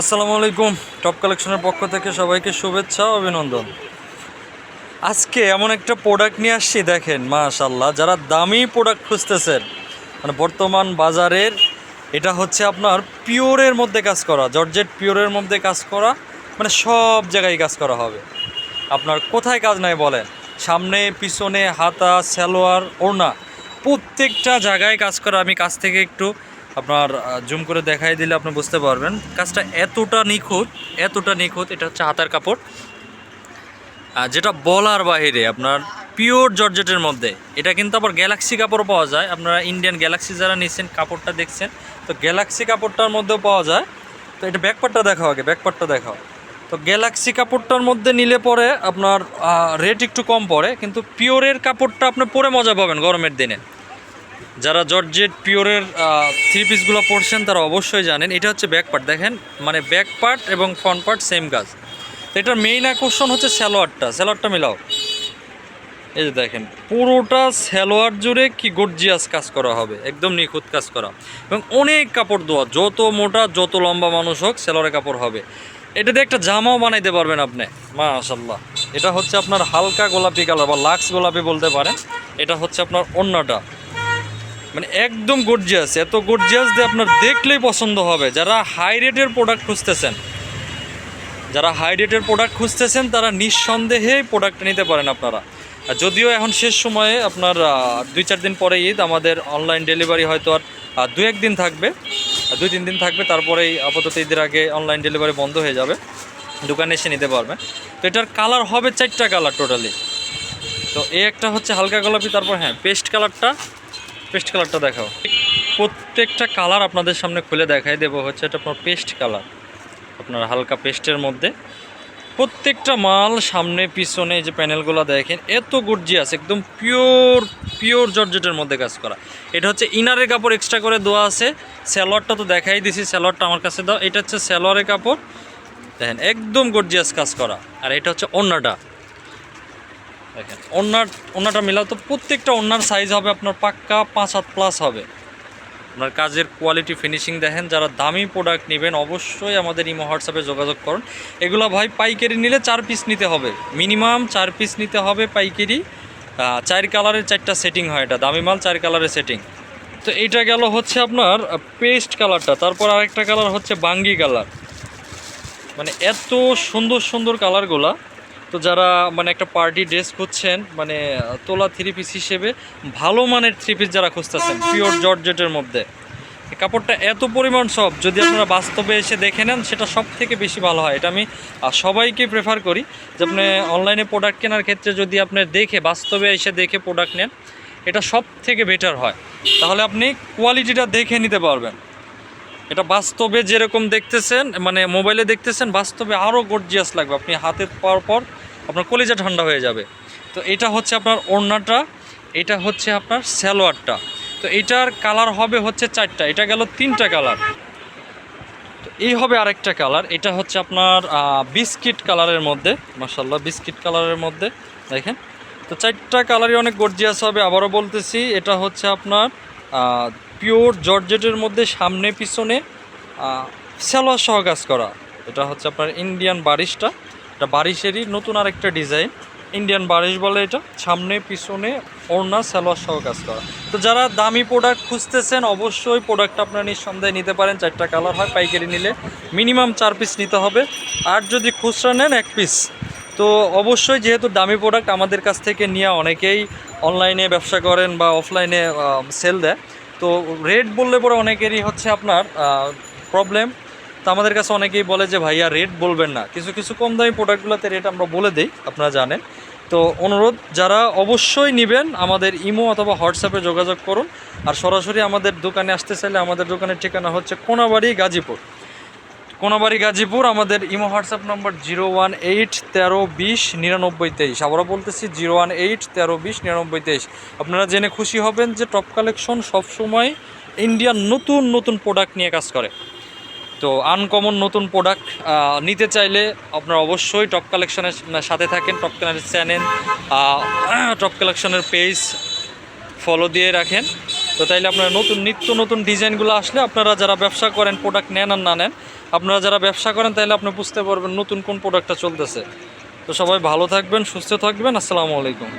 আসসালামু আলাইকুম। টপ কালেকশনের পক্ষ থেকে সবাইকে শুভেচ্ছা অভিনন্দন। আজকে এমন একটা প্রোডাক্ট নিয়ে আসছি, দেখেন মাশাল্লাহ যারা দামি প্রোডাক্ট খুঁজতেছেন মানে বর্তমান বাজারের, এটা হচ্ছে আপনার পিওরের মধ্যে কাজ করা, জর্জেট পিওরের মধ্যে কাজ করা মানে সব জায়গায় কাজ করা হবে। আপনার কোথায় কাজ নাই বলেন, সামনে, পিছনে, হাতা, সালোয়ার, ওড়না, প্রত্যেকটা জায়গায় কাজ করা, আমি কাজ থেকে একটু আপনার জুম করে দেখাই দিলে আপনি বুঝতে পারবেন। কাজটা এতটা নিখুঁত এতটা নিখুঁত, এটা হচ্ছে হাতার কাপড়। যেটা বলার বাইরে আপনার পিওর জর্জেটের মধ্যে, এটা কিন্তু আবার গ্যালাক্সি কাপড়ও পাওয়া যায়। আপনারা ইন্ডিয়ান গ্যালাক্সি যারা নিচ্ছেন কাপড়টা দেখছেন, তো গ্যালাক্সি কাপড়টার মধ্যেও পাওয়া যায়। তো এটা ব্যাকপারটা দেখাও আগে ব্যাকপারটা দেখাও। তো গ্যালাক্সি কাপড়টার মধ্যে নিলে পরে আপনার রেট একটু কম পড়ে, কিন্তু পিওরের কাপড়টা আপনি পরে মজা পাবেন গরমের দিনে। যারা জর্জেট পিওরের থ্রি পিসগুলো পরছেন তারা অবশ্যই জানেন। এটা হচ্ছে ব্যাক পার্ট দেখেন মানে ব্যাক পার্ট এবং ফ্রন্ট পার্ট সেম কাজ। তো এটার মেইন আকর্ষণ হচ্ছে স্যালোয়ারটা স্যালোয়ারটা মিলাও। এই যে দেখেন, পুরোটা স্যালোয়ার জুড়ে কি গর্জিয়াস কাজ করা হবে। একদম নিখুঁত কাজ করা। এবং অনেক কাপড় দেওয়া যত মোটা, যত লম্বা মানুষ হোক স্যালোয়ারের কাপড় হবে। এটা দিয়ে একটা জামাও বানাইতে পারবেন আপনি। মাশাল্লাহ এটা হচ্ছে আপনার হালকা গোলাপি কালার বা লাক্স গোলাপি বলতে পারেন। এটা হচ্ছে আপনার অন্যটা মানে একদম গর্জিয়াস এত গর্জিয়াস যে আপনার দেখলেই পছন্দ হবে। যারা হাই রেটের প্রোডাক্ট খুঁজতেছেন, যারা হাই রেটের প্রোডাক্ট খুঁজতেছেন, তারা নিঃসন্দেহে প্রোডাক্টটা নিতে পারেন আপনারা। আর যদিও এখন শেষ সময়ে আপনার দুই চার দিন পরে ঈদ, আমাদের অনলাইন ডেলিভারি হয়তো আর দু এক দিন থাকবে। দুই তিন দিন থাকবে, তারপরেই আপাতত ঈদের আগে অনলাইন ডেলিভারি বন্ধ হয়ে যাবে। দোকানে এসে নিতে পারবে তো এটার কালার হবে চারটা কালার টোটালি তো এই একটা হচ্ছে হালকা গোলাপি, তারপর হ্যাঁ পেস্ট কালারটা পেস্ট কালারটা দেখাও। প্রত্যেকটা কালার আপনাদের সামনে খুলে দেখাই দেবো, হচ্ছে এটা আপনার পেস্ট কালার। আপনার হালকা পেস্টের মধ্যে। প্রত্যেকটা মাল সামনে, পিছনে যে প্যানেলগুলো দেখেন, এত গর্জিয়াস, একদম পিওর পিওর জর্জেটের মধ্যে কাজ করা। এটা হচ্ছে ইনারের কাপড় এক্সট্রা করে দেওয়া আছে। স্যালোয়ারটা তো দেখাই দিছি স্যালোয়ারটা আমার কাছে দাও। এটা হচ্ছে স্যালোয়ারের কাপড়। দেখেন, একদম গর্জিয়াস কাজ করা। আর এটা হচ্ছে অন্যটা দেখেন ওনার ওনাটা মিলাও তো প্রত্যেকটা ওনার সাইজ হবে আপনার পাক্কা পাঁচ হাত প্লাস হবে। আপনার কাজের কোয়ালিটি ফিনিশিং দেখেন, যারা দামি প্রোডাক্ট নেবেন অবশ্যই আমাদের ইমো হোয়াটসঅ্যাপে যোগাযোগ করুন। এগুলো ভাই পাইকারি নিলে চার পিস নিতে হবে। মিনিমাম চার পিস নিতে হবে পাইকারি। চার কালারের চারটা সেটিং হয় এটা, দামি মাল চার কালারের সেটিং তো এইটা গেল হচ্ছে আপনার পেস্ট কালারটা তারপর আরেকটা কালার হচ্ছে বাঙ্গি কালার মানে এত সুন্দর সুন্দর কালারগুলা তো যারা মানে একটা পার্টি ড্রেস খুঁজছেন মানে তোলা থ্রি পিস হিসেবে ভালো মানের থ্রি পিস যারা খুঁজতেছেন পিওর জর্জেটের মধ্যে। কাপড়টা এত পরিমাণ সব যদি আপনারা বাস্তবে এসে দেখে নেন, সেটা সব থেকে বেশি ভালো হয়। এটা আমি সবাইকে প্রেফার করি যে আপনি অনলাইনে প্রোডাক্ট কেনার ক্ষেত্রে যদি আপনি দেখে, বাস্তবে এসে দেখে প্রোডাক্ট নেন, এটা সব থেকে বেটার হয়। তাহলে আপনি কোয়ালিটিটা দেখে নিতে পারবেন। এটা বাস্তবে যেরকম দেখতেছেন মানে মোবাইলে দেখতেছেন, বাস্তবে আরও গর্জিয়াস লাগবে। আপনি হাতে পাওয়ার পর আপনার কলিজা ঠান্ডা হয়ে যাবে। তো এটা হচ্ছে আপনার ওড়নাটা, এটা হচ্ছে আপনার স্যালোয়ারটা তো এটার কালার হবে হচ্ছে চারটা, এটা গেল তিনটা কালার। তো এই হবে আরেকটা কালার, এটা হচ্ছে আপনার বিস্কিট কালারের মধ্যে মাসাল্লাহ বিস্কিট কালারের মধ্যে, দেখেন। তো চারটা কালারই অনেক গর্জিয়াস হবে, আবারও বলতেছি, এটা হচ্ছে আপনার পিওর জর্জেটের মধ্যে, সামনে, পিছনে স্যালোয়ার সহ কাজ করা। এটা হচ্ছে আপনার ইন্ডিয়ান বারিশটা। এটা বারিশেরই নতুন আরেকটা ডিজাইন। ইন্ডিয়ান বারিশ বলে এটা। সামনে, পিছনে, ওড়না, সালোয়ার সহ কাজ করা। তো যারা দামি প্রোডাক্ট খুঁজতেছেন, অবশ্যই প্রোডাক্ট আপনারা নিঃসন্দেহে নিতে পারেন। চারটা কালার হয়, পাইকারি নিলে মিনিমাম চার পিস নিতে হবে। আর যদি খুচরা নেন, এক পিস তো অবশ্যই যেহেতু দামি প্রোডাক্ট আমাদের কাছ থেকে নিয়ে অনেকেই অনলাইনে ব্যবসা করেন বা অফলাইনে সেল দেয়। তো রেট বললে পরে অনেকেরই হচ্ছে আপনার প্রবলেম তো আমাদের কাছে অনেকেই বলে যে, ভাইয়া রেট বলবেন না। কিছু কিছু কম দামি প্রোডাক্টগুলোতে রেট আমরা বলে দিই, আপনারা জানেন। তো অনুরোধ, যারা অবশ্যই নেবেন, আমাদের ইমো অথবা হোয়াটসঅ্যাপে যোগাযোগ করুন। আর সরাসরি আমাদের দোকানে আসতে চাইলে আমাদের দোকানের ঠিকানা হচ্ছে কোনাবাড়ি গাজীপুর। কোনাবাড়ি গাজীপুর, আমাদের ইমো হোয়াটসঅ্যাপ নম্বর জিরো ওয়ান এইট তেরো বিশ নিরানব্বই তেইশ। আবারও বলতেছি, জিরো ওয়ান এইট তেরো বিশ নিরানব্বই তেইশ। আপনারা জেনে খুশি হবেন যে টপ কালেকশন সবসময় ইন্ডিয়ান নতুন নতুন প্রোডাক্ট নিয়ে কাজ করে। তো আনকমন নতুন প্রোডাক্ট নিতে চাইলে আপনারা অবশ্যই টপ কালেকশনের সাথে থাকেন টপ কালেকশনের চ্যানেল টপ কালেকশনের পেজ ফলো দিয়ে রাখেন। তো তাইলে আপনারা নতুন, নিত্য নতুন ডিজাইনগুলো আসলে আপনারা যারা ব্যবসা করেন প্রোডাক্ট নেন আর না নেন, আপনারা যারা ব্যবসা করেন তাহলে আপনি বুঝতে পারবেন নতুন কোন প্রোডাক্টটা চলতেছে। তো সবাই ভালো থাকবেন, সুস্থ থাকবেন, আসসালামু আলাইকুম।